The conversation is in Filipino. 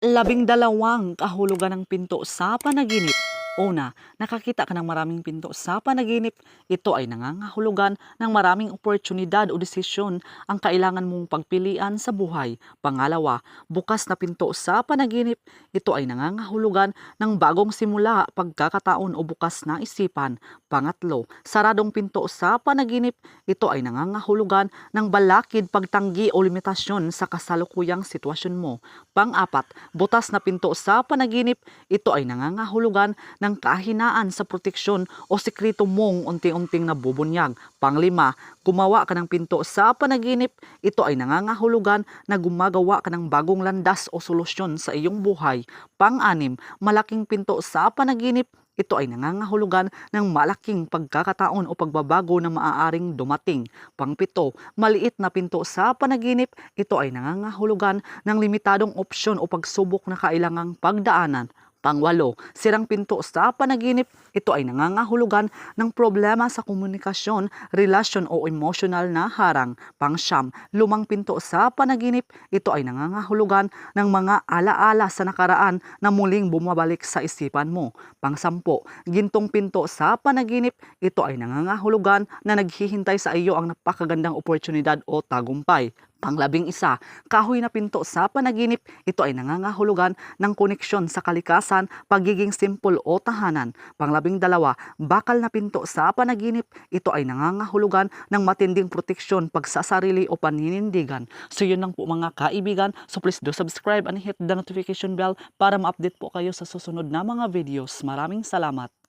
Labing dalawang kahulugan ng pinto sa panaginip. Una, nakakita ka ng maraming pinto sa panaginip. Ito ay nangangahulugan ng maraming oportunidad o desisyon ang kailangan mong pagpilian sa buhay. Pangalawa, bukas na pinto sa panaginip. Ito ay nangangahulugan ng bagong simula, pagkakataon o bukas na isipan. Pangatlo, saradong pinto sa panaginip. Ito ay nangangahulugan ng balakid, pagtanggi o limitasyon sa kasalukuyang sitwasyon mo. Pang-apat, butas na pinto sa panaginip. Ito ay nangangahulugan ng kahinaan sa proteksyon o sekreto mong unti-unting nabubunyag. Panglima, gumawa ka ng pinto sa panaginip. Ito ay nangangahulugan na gumagawa ka ng bagong landas o solusyon sa iyong buhay. Pang-anim, malaking pinto sa panaginip. Ito ay nangangahulugan ng malaking pagkakataon o pagbabago na maaaring dumating. Pangpito, maliit na pinto sa panaginip. Ito ay nangangahulugan ng limitadong opsyon o pagsubok na kailangang pagdaanan. Pangwalo, sirang pinto sa panaginip. Ito ay nangangahulugan ng problema sa komunikasyon, relasyon o emosyonal na harang. Pangsyam, lumang pinto sa panaginip. Ito ay nangangahulugan ng mga alaala sa nakaraan na muling bumabalik sa isipan mo. Pangsampo, gintong pinto sa panaginip. Ito ay nangangahulugan na naghihintay sa iyo ang napakagandang oportunidad o tagumpay. Panglabing isa, kahoy na pinto sa panaginip, ito ay nangangahulugan ng koneksyon sa kalikasan, pagiging simple o tahanan. Panglabing dalawa, bakal na pinto sa panaginip, ito ay nangangahulugan ng matinding proteksyon, pagsasarili o paninindigan. So yun lang po mga kaibigan, so please do subscribe and hit the notification bell para ma-update po kayo sa susunod na mga videos. Maraming salamat.